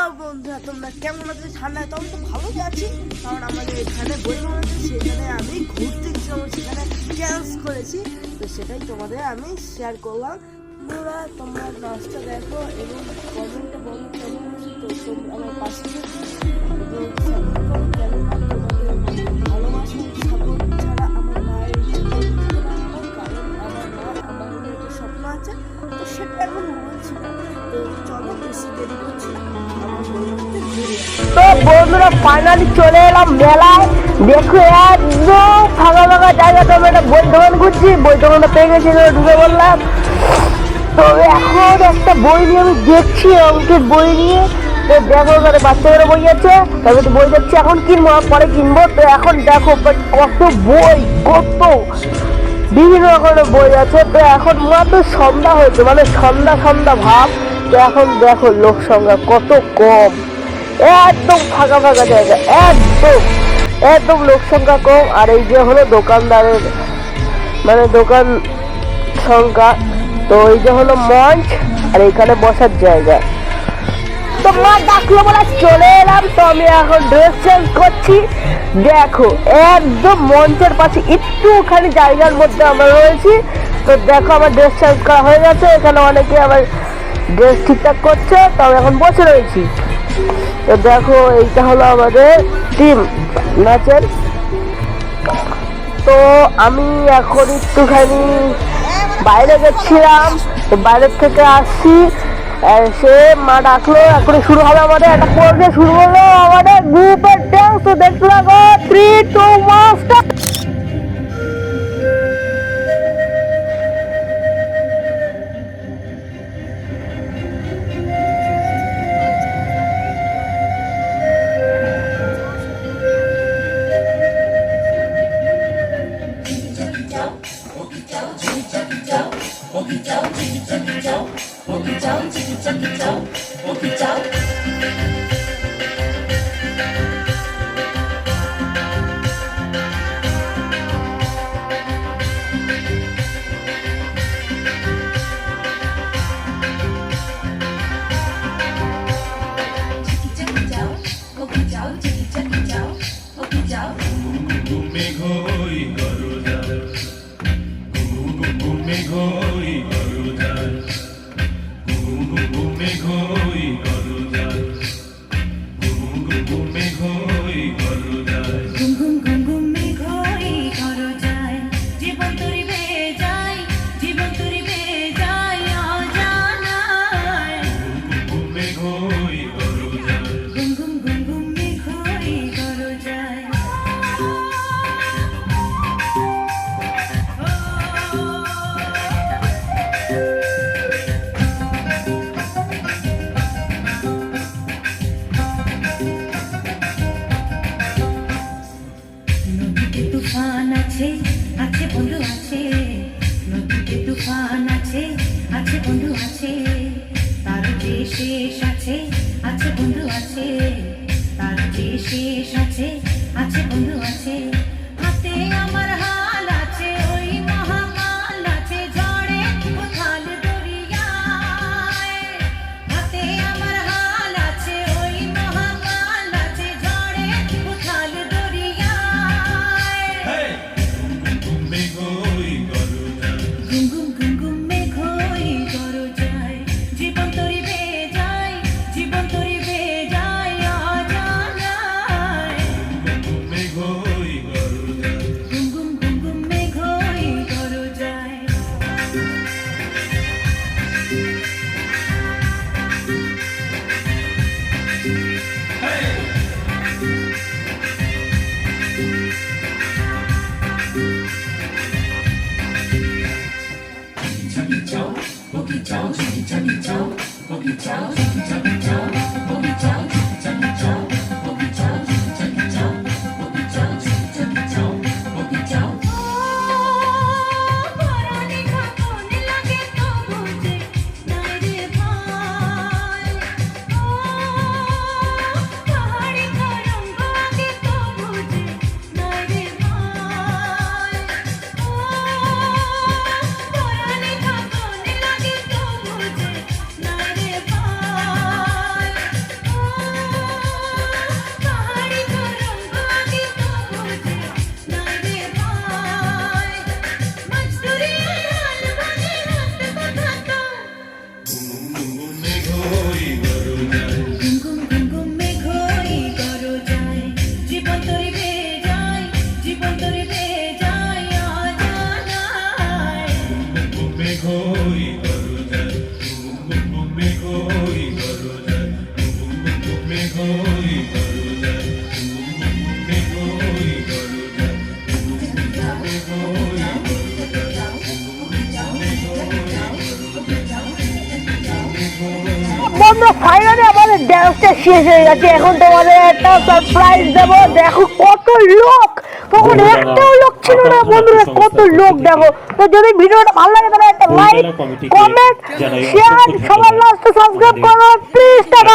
Hello বন্ধুরা তোমরা কেমন আছো? ঠান্ডায় তখন তো ভালোই আছি। কারণ আমাদের এখানে বই আছে সেখানে আমি ঘুরতে গেছিলাম, সেখানে ক্যান্স করেছি। তো সেটাই তোমাদের আমি শেয়ার করলাম। তোমরা তোমরা নাচটা দেখো এবং কমেন্টে বলো, কেমন আছে? তো আমার পাশে ফাইনালি চলে এলাম মেলায়। দেখো একদম ফাঁকা ফাঁকা জায়গা তো একটা বই দোকান ঘুরছি বই দোকানটা পেয়ে গেছি, এখানে ঢুকে বললাম তো এখন একটা বই নিয়ে আমি দেখছি, অঙ্কের বই নিয়ে। তো দেখো ওখানে বাচ্চাদের বই আছে। তবে তো বই দেখছি, এখন কিনবো পরে কিনবো। তো এখন দেখো কত বই, কত বিভিন্ন রকমের বই আছে। তো এখন মাত্র সন্ধ্যা হয়েছে মানে সন্ধ্যা সন্ধ্যা ভাব। তো এখন দেখো লোক সংখ্যা কত কম। একদম ফাঁকা ফাঁকা জায়গা, একদম একদম লোক সংখ্যা কম। আর এই যে হলো দোকানদারের মানে দোকান সংখ্যা, তো এই যে হলো মঞ্চ, আর এখানে বসার জায়গা। তো মা ডাকলো বলে চলে এলাম, তো আমি এখন ড্রেস চেঞ্জ করছি। দেখো, একদম মঞ্চের পাশে একটুখানি জায়গার মধ্যে আমরা রয়েছি। তো দেখো আমার ড্রেস চেঞ্জ করা হয়ে গেছে, এখানে অনেকে আমার ড্রেস ঠিকঠাক করছে, তো আমি এখন বসে রয়েছি। দেখো, এইটা হলো আমাদের টিম ম্যাচের তো আমি এখন একটুখানি বাইরে গেছিলাম বাইরের থেকে আসছি সে মা ডাকলো এখন শুরু হবে আমাদের একটা পর্বে, শুরু হলো আমাদের গ্রুপের ড্যান্স তো দেখলাম থ্রি টু মাস্টার ঘুমে ঘই করো যায় ঘুমে ঘই Oh, no, I see. বন্ধু ফাইনালি আমাদের ড্যান্সটা শেষ হয়ে গেছে। এখন তোমাদের একটা সারপ্রাইজ দেবো। দেখো কত লোক। তখন একটাও লোক ছিল না। বন্ধুরা কত লোক দেখো। তো যদি ভিডিওটা ভালো লাগে তাহলে একটা লাইক কমেন্ট শেয়ার সবার লাস্টে সাবস্ক্রাইব করো। প্লিজ টাকা